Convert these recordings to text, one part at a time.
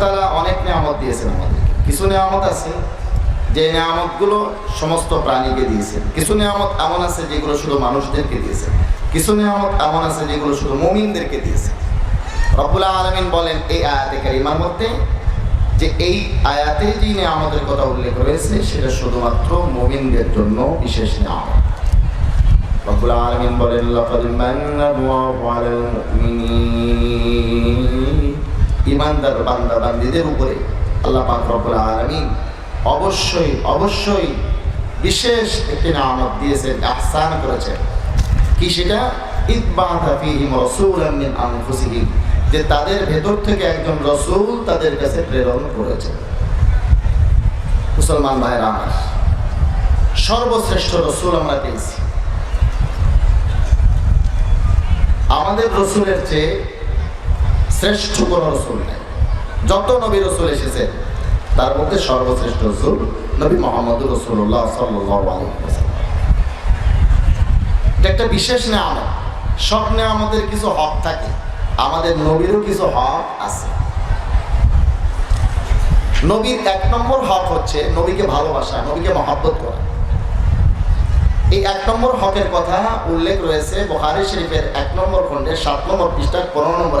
তালা অনেক নিয়ামত দিয়েছেন আমাদের। কিছু নিয়ামত আছে, যে নিয়ামতগুলো সমস্ত প্রাণীকে দিয়েছেন। কিছু নিয়ামত এমন আছে যেগুলো শুধু মানুষদেরকে দিয়েছেন। কিছু নিয়ামত এমন আছে যেগুলো শুধু মমিনদেরকে দিয়েছেন। রব্বুল্লাহ আলমিন বলেন এই আয়াতে কারিমার মধ্যে যে এই আয়াতে যে নিয়ামতের কথা উল্লেখ রয়েছে, সেটা শুধুমাত্র মমিনদের জন্য বিশেষ নিয়ামত। রব্বুল আলামিন বলেন ঈমানদার বান্দা বান্দীদের উপরে আল্লাহ পাক রব্বুল আলামিন অবশ্যই অবশ্যই বিশেষ একটি নিয়ামত দিয়েছেন, আহসান করেছেন। কি সেটা? যে তাদের ভেতর থেকে একজন রসূল তাদের কাছে প্রেরণ করেছেন মুসলমান ভাইরা আমার, সর্বশ্রেষ্ঠ রসূল আমরা পেয়েছি। আমাদের রসুলের চেয়ে শ্রেষ্ঠ কোন রসুল নেই। যত নবী রসুল এসেছে, তার মধ্যে সর্বশ্রেষ্ঠ রসুল নবী মোহাম্মদ রসুল্লাহ সাল্লাহ একটা বিশেষ নাম সব আমাদের কিছু হক থাকে, আমাদের নবীরও কিছু হক আছে। নবীর এক নম্বর হক হচ্ছে নবীকে ভালোবাসা, নবীকে মহাব্বত করা। এই এক নম্বর হকের কথা উল্লেখ রয়েছে বোহারি শরীফের এক নম্বর খণ্ডের সাত নম্বর পৃষ্ঠার পনেরো নম্বর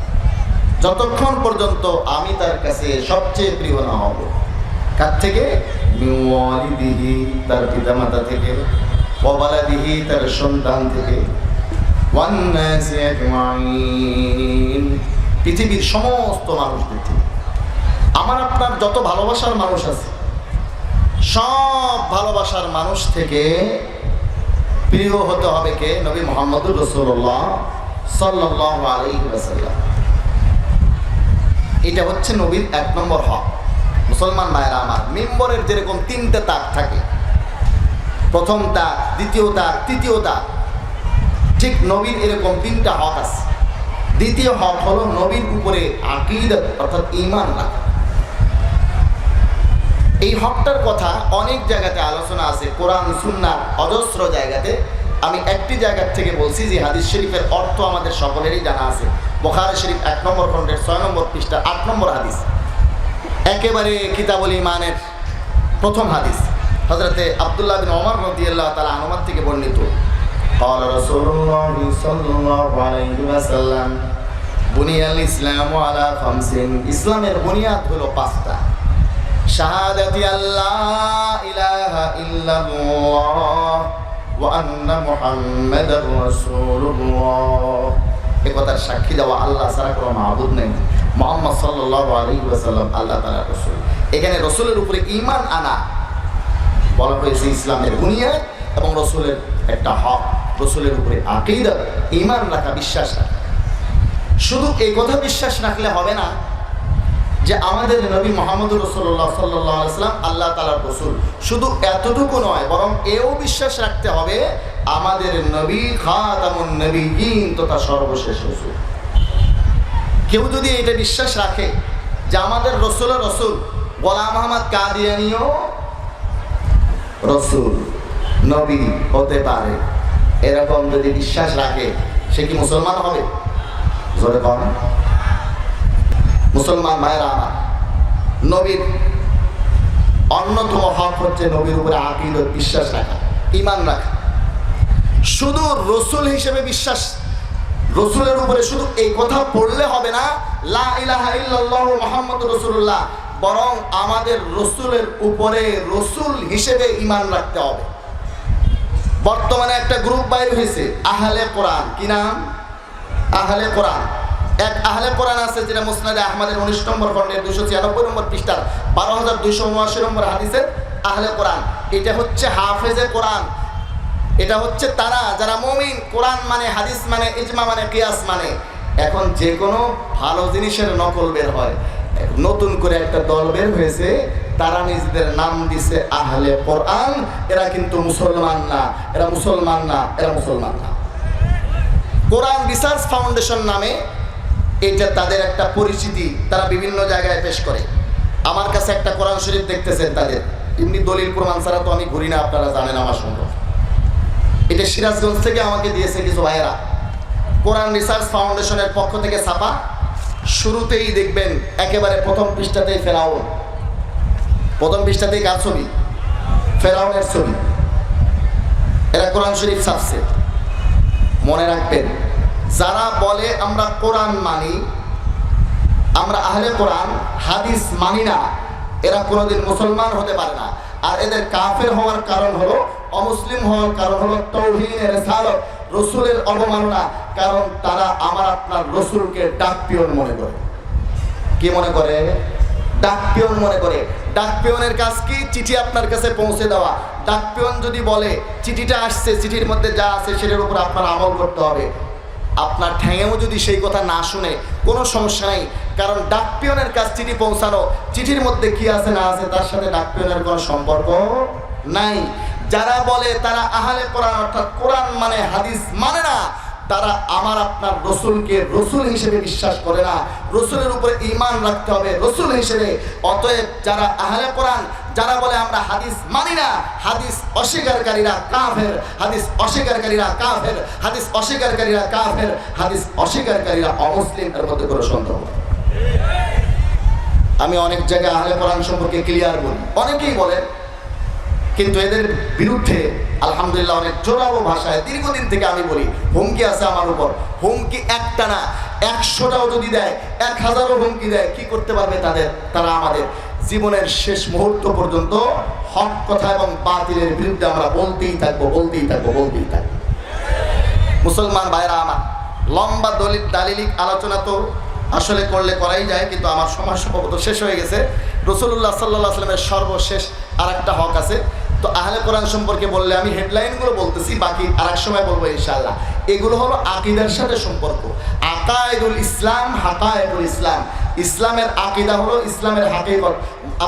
যতক্ষণ পর্যন্ত আমি তার কাছে সবচেয়ে প্রিয় না হব, কার থেকে? মিওয়ালিদিহি তার পিতামাতা থেকে ওয়ালাদিহি তার সন্তান থেকে। পৃথিবীর সমস্ত মানুষদের থেকে আমার আপনার যত ভালোবাসার মানুষ আছে, সব ভালোবাসার মানুষ থেকে প্রিয় হতে হবে কে? নবী মোহাম্মদুর রসুল্লাহ সাল্লাহ আলহিহাসাল্লাম এটা হচ্ছে নবীর এক নম্বর হক। মুসলমান মায়েরা আমার, মেম্বরের যেরকম তিনটে তাক থাকে, প্রথম তাক, দ্বিতীয় তাক, তৃতীয় তাক, ঠিক নবীর এরকম তিনটা হক আছে। দ্বিতীয় হক হলো নবীর উপরে আকিদ, অর্থাৎ ইমান রাখা। এই হকটার কথা অনেক জায়গাতে আলোচনা আছে, কোরআন সুন্নার অজস্র জায়গাতে। আমি একটি জায়গার থেকে বলছি যে হাদিস শরীফের অর্থ আমাদের সকলেরই জানা আছে। বোখার শরীফ এক নম্বর খণ্ডের ছয় নম্বর পৃষ্ঠা আট নম্বর হাদিস একেবারে কিতাবুল ইমানের প্রথম হাদিস হজরতে আবদুল্লাহ বিন ওমর রদিয়াল্লাহ তালা আনুমার থেকে বর্ণিত قال رسول الله صلى الله عليه وسلم بني الإسلام على خمس ইসলামের বুনিয়াদ হলো পাঁচটা শাহাদাতি আল্লাহ ইলাহা ইল্লাল্লাহ ওয়া আন্না মুহাম্মাদার রাসূলুল্লাহ এ কথার সাক্ষী দেওয়া আল্লাহ সারা কোনো মাহবুদ নেই। মোহাম্মদ সাল্লাল্লাহু আলী আল্লাহ তালা রসুল। এখানে রসুলের উপরে ইমান আনা বলা হয়েছে ইসলামের বুনিয়াদ এবং রসুলের একটা হক। রসুলের উপরে আকিদা ইমান রাখা বিশ্বাস রাখা। শুধু এই কথা বিশ্বাস রাখলে হবে না যে আমাদের নবী মোহাম্মদ রসুল্লাহ সাল্লাহ আসলাম আল্লাহ তালার রসুল। শুধু এতটুকু নয়, বরং এও বিশ্বাস রাখতে হবে আমাদের নবী খাতামুন নবী তথা সর্বশেষ রসুল। কেউ যদি এটা বিশ্বাস রাখে যে আমাদের রসুল রসুল, গোলাম আহমদ কাদিয়ানিও রসুল, নবী হতে পারে। এরকম যদি বিশ্বাস রাখে, সে কি মুসলমান হবে? জোরে কন। মুসলমান ভাইরা আমার, নবীর অন্যতম হক হচ্ছে নবীর উপরে আকিদ বিশ্বাস রাখা ইমান রাখা। শুধু রসুল হিসেবে বিশ্বাস, রসুলের উপরে শুধু এই কথা পড়লে হবে না, লা ইলাহা ইল্লাল্লাহু মুহাম্মাদুর রাসূলুল্লাহ, বরং আমাদের রসুলের উপরে রসুল হিসেবে ইমান রাখতে হবে। বর্তমানে একটা গ্রুপ বাইর হয়েছে, আহলে কোরআন। কি নাম? আহলে কোরআন। এক আহলে কোরআন আছে যেটা মুসনাদে আহমদের উনিশ নম্বর খন্ডের দুশো ছিয়ানব্বই নম্বর পৃষ্ঠার বারো হাজার দুইশো উনআশি নম্বর হাদিসের আহলে কোরআন। এটা হচ্ছে হাফেজে কোরআন। এটা হচ্ছে তারা যারা মমিন, কোরআন মানে হাদিস মানে ইজমা মানে কিয়াস মানে। এখন যে কোনো ভালো জিনিসের নকল বের হয়। নতুন করে একটা দল বের হয়েছে, তারা নিজেদের নাম দিছে আহলে কোরআন। এরা কিন্তু মুসলমান না, এরা মুসলমান না, এরা মুসলমান না। কোরআন রিসার্চ ফাউন্ডেশন নামে এটা তাদের একটা পরিচিতি তারা বিভিন্ন জায়গায় পেশ করে। আমার কাছে একটা কোরআন শরীফ দেখতেছেন তাদের। এমনি দলিল প্রমাণ ছাড়া তো আমি ঘুরি না, আপনারা জানেন আমার সম্ভব এটা সিরাজগঞ্জ থেকে আমাকে দিয়েছে কিছু ভাইয়েরা। কোরআন রিসার্চ ফাউন্ডেশনের পক্ষ থেকে ছাপা। শুরুতেই দেখবেন একেবারে প্রথম পৃষ্ঠাতেই ফেরাউন। প্রথম পৃষ্ঠাতেই কার ছবি? ফেরাউনের ছবি। এরা কোরআন শরীফ ছাপছে। মনে রাখবেন যারা বলে আমরা কোরআন মানি, আমরা আহলে কোরআন, হাদিস মানি না, এরা কোনোদিন মুসলমান হতে পারে না। আর এদের কাফের হওয়ার কারণ হলো, অমুসলিম হওয়ার কারণ হলো তৌহিনের সালক, রসুলের অবমাননা, কারণ তারা আমার আপনার রসুলকে ডাক পিয়ন মনে করে। কি মনে করে? ডাক পিয়ন মনে করে। ডাক পিয়নের কাজ কি? চিঠি আপনার কাছে পৌঁছে দেওয়া। ডাক পিয়ন যদি বলে, চিঠিটা আসছে, চিঠির মধ্যে যা আছে সেটার উপর আপনার আমল করতে হবে। আপনার ঠ্যাঙেও যদি সেই কথা না শুনে, কোনো সমস্যা নেই। কারণ ডাক পিয়নের কাজ চিঠি পৌঁছানো, চিঠির মধ্যে কি আছে না আছে, তার সাথে ডাক পিয়নের কোনো সম্পর্ক নাই। যারা বলে তারা আহলে কোরআন, অর্থাৎ কোরআন মানে হাদিস মানে না, তারা আমার আপনার রসুলকে রসুল হিসেবে বিশ্বাস করে না। রসুলের উপরে ইমান রাখতে হবে, রসুল হিসেবে। অতএব যারা আহলে কোরআন যারা বলে আমরা হাদিস মানি না, হাদিস অস্বীকারীরা কাফের, হাদিস অস্বীকারীরা কাফের, হাদিস অস্বীকারীরা কাফের, হাদিস অস্বীকারীরা অমুসলিম এর মধ্যে কোনো সন্দেহ। আমি অনেক জায়গায় আহলে কোরআন সম্পর্কে ক্লিয়ার বলি। অনেকেই বলেন কিন্তু এদের বিরুদ্ধে আলহামদুলিল্লাহ অনেক জোরালো ভাষায় দীর্ঘদিন থেকে আমি বলি, হুমকি আছে আমার উপর। হুমকি একটা না, একশোটাও যদি দেয়, এক হাজারও হুমকি দেয়, কি করতে পারবে তাদের? তারা আমাদের জীবনের শেষ মুহূর্ত পর্যন্ত হক কথা এবং বাতিলের বিরুদ্ধে আমরা বলতেই থাকব বলতেই থাকব বলতেই থাকব। মুসলমান ভাইরা আমার, লম্বা দলিত দালিলিক আলোচনা তো আসলে করলে করাই যায়, কিন্তু আমার সময় সম্ভবত শেষ হয়ে গেছে। রসুল্লাহ সাল্লাহ আসলামের সর্বশেষ আর একটা হক আছে। তো আহলে কোরআন সম্পর্কে বললে আমি হেডলাইনগুলো বলতেছি, বাকি আর এক সময় বলব ইনশাল্লাহ এগুলো হলো আকিদার সাথে সম্পর্ক। আকায়দুল ইসলাম, হাকায়দুল ইসলাম। ইসলামের আকিদা হলো ইসলামের হাকিকত।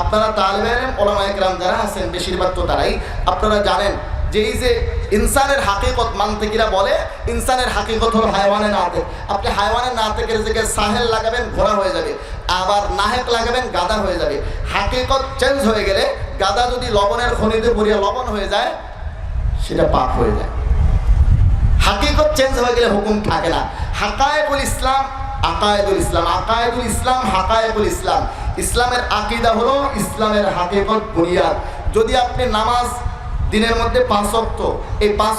আপনারা তালেবেন ওলামা একরাম যারা আছেন, বেশিরভাগ তো তারাই। আপনারা জানেন যে এই যে ইনসানের হাকিকত মানতে কিরা বলে, ইনসানের হাকিকত হলো হায়ওয়ানের নাতে আপনি হায়ওয়ানের নাতেকের জায়গায় সাহেল লাগাবেন, ঘোড়া হয়ে যাবে। আবার নাহেক লাগাবেন গাদা হয়ে যাবে। হাকিকত চেঞ্জ হয়ে গেলে গাদা যদি লবণের খনিতে পড়িয়া লবণ হয়ে যায়, সেটা পাপ হয়ে যায়। হাকিকত চেঞ্জ হয়ে গেলে হুকুম থাকে না। হাকায়কুল ইসলাম আকায়েদুল ইসলাম আকায়েদুল ইসলাম হাকায়েকুল ইসলাম। ইসলামের আকিদা হলো ইসলামের হাকিকত, বুনিয়াদ। যদি আপনি নামাজ দিনের মধ্যে পাঁচ এই পাঁচ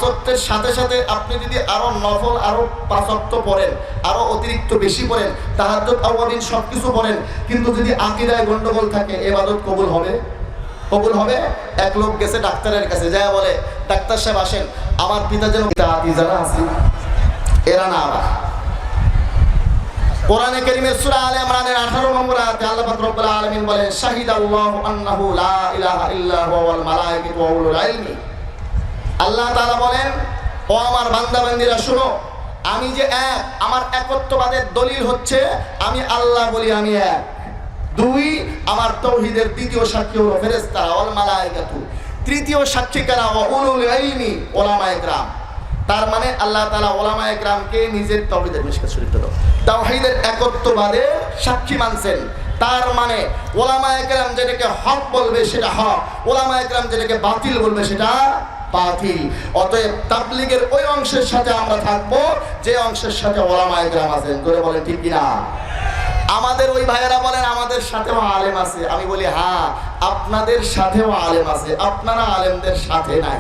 সাথে সাথে আপনি যদি আরও নফল, আরও পাঁচ পড়েন, আরও অতিরিক্ত বেশি পড়েন, তাহাজ্জুদ, আওয়াবিন সব কিছু পড়েন, কিন্তু যদি আকিদায় গণ্ডগোল থাকে, এবাদত কবুল হবে? কবুল হবে? এক লোক গেছে ডাক্তারের কাছে, যায় বলে, ডাক্তার সাহেব আসেন, আমার পিতা যেন যারা আছে, এরা না আবার কোরআনে কারীমের সূরা আলে ইমরানের 18 নম্বর আয়াতে আল্লাহ পাক রব্বুল আলামিন বলেন, শাহিদাল্লাহু আন্নাহু লা ইলাহা ইল্লা ওয়াল মালায়েকাতু ওয়া উলুল ইলমি আল্লাহ তাআলা বলেন, ও আমার বান্দা বান্দীরা শুনো, আমি যে এক, আমার একত্ববাদের দলিল হচ্ছে, আমি আল্লাহ বলি আমি এক। দুই, আমার তৌহিদের দ্বিতীয় সাক্ষী হলো ফেরেশতারা, ওয়াল মালায়েকাতু। তৃতীয় সাক্ষী কারা ওয়া উলুল ইলমি ওলামায়ে কেরাম। তার মানে আল্লাহ তালা ওলামা একরামকে নিজের তহিদের মিশকা শরীফটা দাও তাওহীদের একত্ববাদে সাক্ষী মানছেন। তার মানে ওলামা একরাম যেটাকে হক বলবে সেটা হক ওলামা একরাম যেটাকে বাতিল বলবে সেটা বাতিল। অতএব তাবলিগের ওই অংশের সাথে আমরা থাকব, যে অংশের সাথে ওলামা একরাম আছেন। ধরে বলেন ঠিক কিনা? আমাদের ওই ভাইয়েরা বলেন, আমাদের সাথেও আলেম আছে। আমি বলি হ্যাঁ আপনাদের সাথেও আলেম আছে। আপনারা আলেমদের সাথে নাই।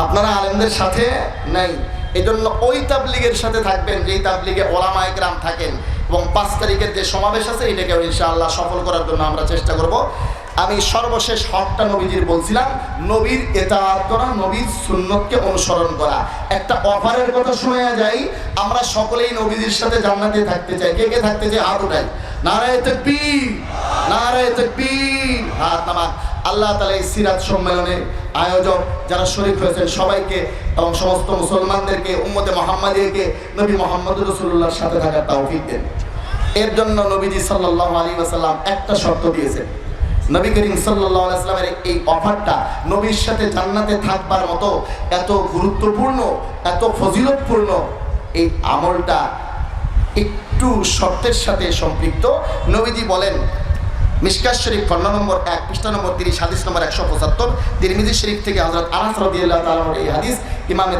আপনারা আলেমদের সাথে নেই। এই জন্য ওই তাবলিগের সাথে থাকবেন, যেই তাবলিগে ওলামা একরাম থাকেন। এবং পাঁচ তারিখের যে সমাবেশ আছে এটাকে ইনশাআল্লাহ সফল করার জন্য আমরা চেষ্টা করব। আমি সর্বশেষ হকটা নবীজির বলছিলাম, নবীর এতাত করা, নবীর সুন্নতকে অনুসরণ করা। একটা অফারের কথা শোনা যাই, আমরা সকলেই নবীজির সাথে জান্নাতে থাকতে চাই। কে কে থাকতে চাই? হাত উঠাই নারায় তকবীর। নারায় তকবীর। হাত নামান। আল্লাহ তালা এই সিরাত সম্মেলনে আয়োজক যারা শরীফ হয়েছেন সবাইকে এবং সমস্ত মুসলমানদেরকে, উম্মতে মোহাম্মদীকে নবী মোহাম্মদ রসুল্লাহর সাথে থাকার তৌফিক দেন। এর জন্য নবীজি সাল্লাল্লাহু আলাইহি আসাল্লাম একটা শর্ত দিয়েছেন। নবী করিম সাল্লাল্লাহু আলাইহি ওয়াসাল্লামের এই অফারটা নবীর সাথে জান্নাতে থাকবার মতো এত গুরুত্বপূর্ণ, এত ফজিলতপূর্ণ এই আমলটা একটু শর্তের সাথে সম্পৃক্ত। নবীজি বলেন মিশকাত শরীফ খন্ড নম্বর এক, পৃষ্ঠা নম্বর তিরিশ, হাদিস নম্বর একশো পঁচাত্তর, তিরমিজি শরীফ থেকে হজরত আনাস রদিয়াল্লাহ তাআলার এই হাদিস ইমামে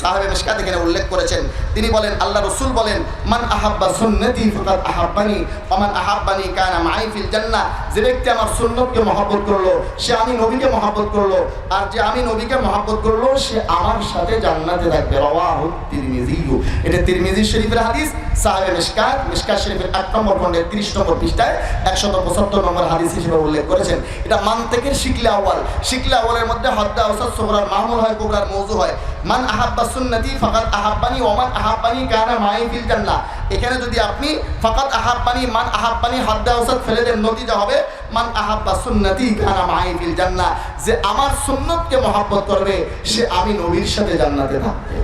সাহেব মিশকাত এখানে উল্লেখ করেছেন। তিনি বলেন, আল্লাহ রসুল বলেন, মান আহাব্বা সুন্নতি ফাকাদ আহাব্বানি ওমান আহাব্বানি কানা মাই ফিল জান্নাহ। যে ব্যক্তি আমার সুন্নতকে মহব্বত করল, সে আমি নবীকে মহব্বত করল, আর যে আমি নবীকে মহব্বত করল, সে আমার সাথে জান্নাতে থাকবে। রাওয়াহু তিরমিজি এটা তিরমিজি শরীফের হাদিস, সাহেব মিশকাত মিশকাত শরীফের এক নম্বর খণ্ডের তিরিশ নম্বর পৃষ্ঠায় একশত পঁচাত্তর নম্বর হাদিস হিসেবে উল্লেখ করেছেন। এটা মানতেকের শিকলে আওয়াল শিকলে আওয়ালের মধ্যে হদ্দা ওসাদ সোহরার মামুল হয়, কোবরার মৌজু হয়। মান আহাব্বা সুন্নতি ফাকাত আহাব্বানি ওমান আহাব্বানি কানা মাই ফিল জান্নাহ। এখানে যদি আপনি ফাকাত আহাব্বানি, মান আহাব্বানি, হদ্দা ওসাদ ফেলে দেন নতিজা হবে, মান আহাব্বা সুন্নতি কানা মাই ফিল জান্নাহ। যে আমার সুন্নতকে মহাব্বত করবে, সে আমি নবীর সাথে জান্নাতে থাকবে।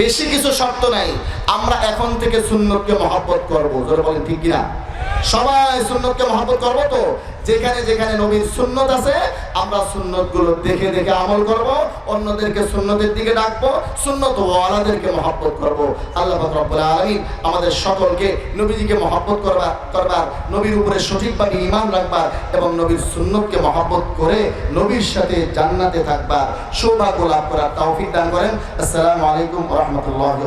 বেশি কিছু শর্ত নাই। আমরা এখন থেকে সুন্নতকে মহব্বত করব। জোরে বলেন, ঠিক কিনা? সবাই সুন্নতকে মহব্বত করব তো? যেখানে যেখানে নবীর সুন্নত আছে, আমরা সুন্নতগুলো দেখে দেখে আমল করব। অন্যদেরকে সুন্নতের দিকে ডাকবো সুন্নত ওয়ালাদেরকে মহব্বত করব। আল্লাহ আমাদের সকলকে নবীজিকে মহব্বত করবার করবার, নবীর উপরে সঠিকভাবে ইমান রাখবার এবং নবীর সুন্নতকে মহব্বত করে নবীর সাথে জান্নাতে থাকবার সৌভাগ্য লাভ করার তৌফিক দান করেন। আসসালামু আলাইকুম রাহমাতুল্লাহি